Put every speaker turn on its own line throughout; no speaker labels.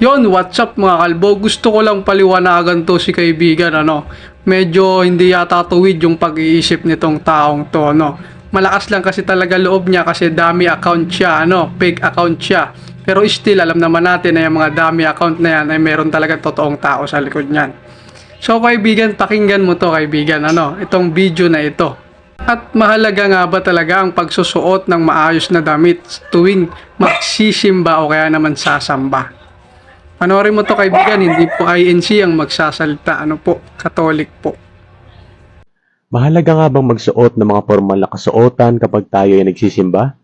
Yon, what's up mga kalbo? Gusto ko lang paliwanagan to si kaibigan, ano. Medyo hindi yata tuwid yung pag-iisip nitong taong to, ano. Malakas lang kasi talaga loob niya kasi dami account siya, ano, fake account siya. Pero still, alam naman natin na yung mga dami account na yan ay meron talaga totoong tao sa likod niyan. So kaibigan, pakinggan mo to kaibigan, ano, itong video na ito. At mahalaga nga ba talaga ang pagsusuot ng maayos na damit tuwing magsisimba o kaya naman sasamba? Panoorin mo to kaibigan, hindi po INC ang magsasalita, ano po, Katolik po.
Mahalaga nga bang magsuot ng mga formal na kasuotan kapag tayo ay nagsisimba?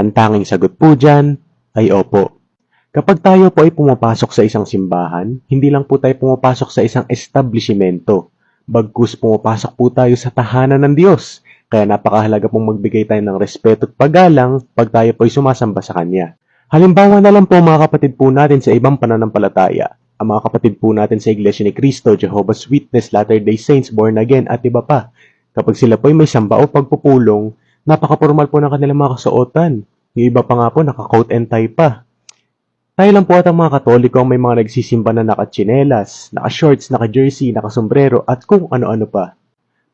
Ang tanging sagot po dyan ay opo. Kapag tayo po ay pumapasok sa isang simbahan, hindi lang po tayo pumapasok sa isang establishmento. Bagkus pumapasok po tayo sa tahanan ng Diyos. Kaya napakahalaga pong magbigay tayo ng respeto at paggalang pag tayo po ay sumasamba sa Kanya. Halimbawa na lang po mga kapatid po natin sa ibang pananampalataya. Ang mga kapatid po natin sa Iglesia ni Cristo, Jehovah's Witness, Latter-day Saints, Born Again at iba pa. Kapag sila po ay may samba o pagpupulong, napaka-formal po ng kanilang mga kasuotan. Yung iba pa nga po, naka-coat and tie pa. Tayo lang po at ang mga katoliko ang may mga nagsisimba na naka-chinelas, naka-shorts, naka-jersey, naka-sombrero at kung ano-ano pa.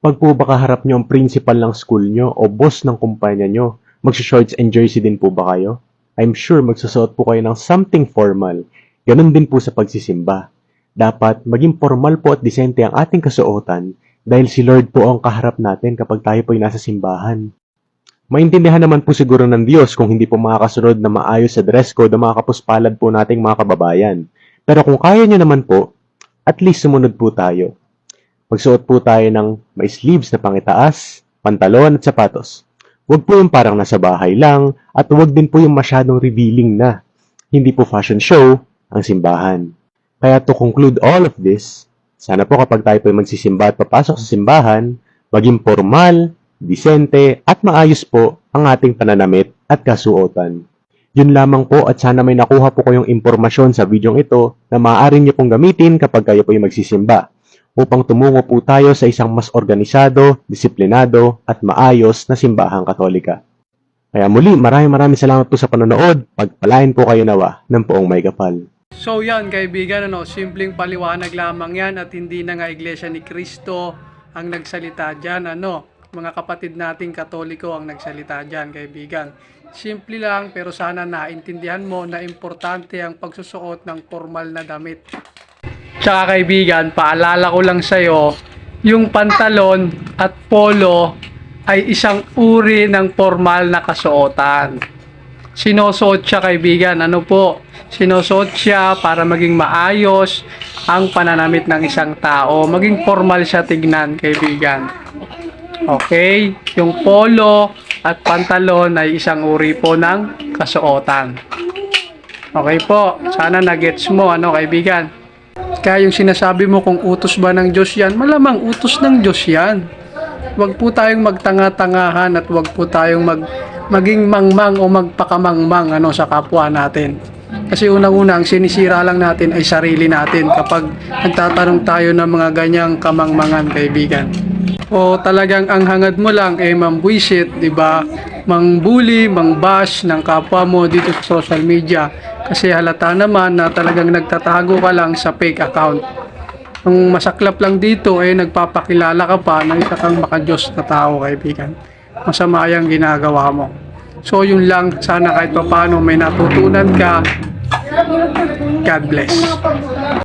Pag po baka harap nyo ang principal ng school nyo o boss ng kumpanya nyo, magsha-shorts and jersey din po ba kayo? I'm sure magsusuot po kayo ng something formal. Ganon din po sa pagsisimba. Dapat maging formal po at disente ang ating kasuotan dahil si Lord po ang kaharap natin kapag tayo po ay nasa simbahan. Maintindihan naman po siguro ng Diyos kung hindi po makakasunod na maayos sa dress code ang mga kapuspalad po nating mga kababayan. Pero kung kaya nyo naman po, at least sumunod po tayo. Magsuot po tayo ng may sleeves na pangitaas, pantalon at sapatos. Huwag po yung parang nasa bahay lang at huwag din po yung masyadong revealing na. Hindi po fashion show ang simbahan. Kaya to conclude all of this, sana po kapag tayo po magsisimba at papasok sa simbahan, maging formal, disente at maayos po ang ating pananamit at kasuotan. Yun lamang po at sana may nakuha po kayong impormasyon sa videong ito na maaari niyo pong gamitin kapag kayo po ay magsisimba upang tumungo po tayo sa isang mas organisado, disiplinado at maayos na simbahang katolika. Kaya muli, maraming maraming salamat po sa panonood. Pagpalain po kayo nawa ng poong may kapal.
So yan kaibigan, ano, simpleng paliwanag lamang yan at hindi na nga Iglesia ni Cristo ang nagsalita dyan, ano, mga kapatid nating katoliko ang nagsalita dyan kaibigan. Simple lang pero sana naintindihan mo na importante ang pagsusuot ng formal na damit. Tsaka kaibigan, paalala ko lang sa'yo, yung pantalon at polo ay isang uri ng formal na kasuotan. Sinusuot siya kaibigan, ano po? Sinusuot siya para maging maayos ang pananamit ng isang tao. Maging formal siya tignan kaibigan. Okay? Yung polo at pantalon ay isang uri po ng kasuotan. Okay po, sana na-gets mo ano kaibigan. Kaya yung sinasabi mo kung utos ba ng Diyos yan, malamang utos ng Diyos yan. Huwag po tayong magtanga-tangahan at huwag po tayong mag, maging mangmang o magpakamangmang ano, sa kapwa natin. Kasi unang-una, ang sinisira lang natin ay sarili natin kapag nagtatanong tayo ng mga ganyang kamangmangan, kaibigan. O talagang ang hangad mo lang ay mambwisit, di ba? Mangbuli, mangbash ng kapwa mo dito sa social media. Kasi halata naman na talagang nagtatago ka lang sa fake account. Ang masaklap lang dito ay nagpapakilala ka pa ng isa kang makajos na tao, kaibigan. Masama yung ginagawa mo. So yun lang, sana kahit pa paano may natutunan ka. God bless.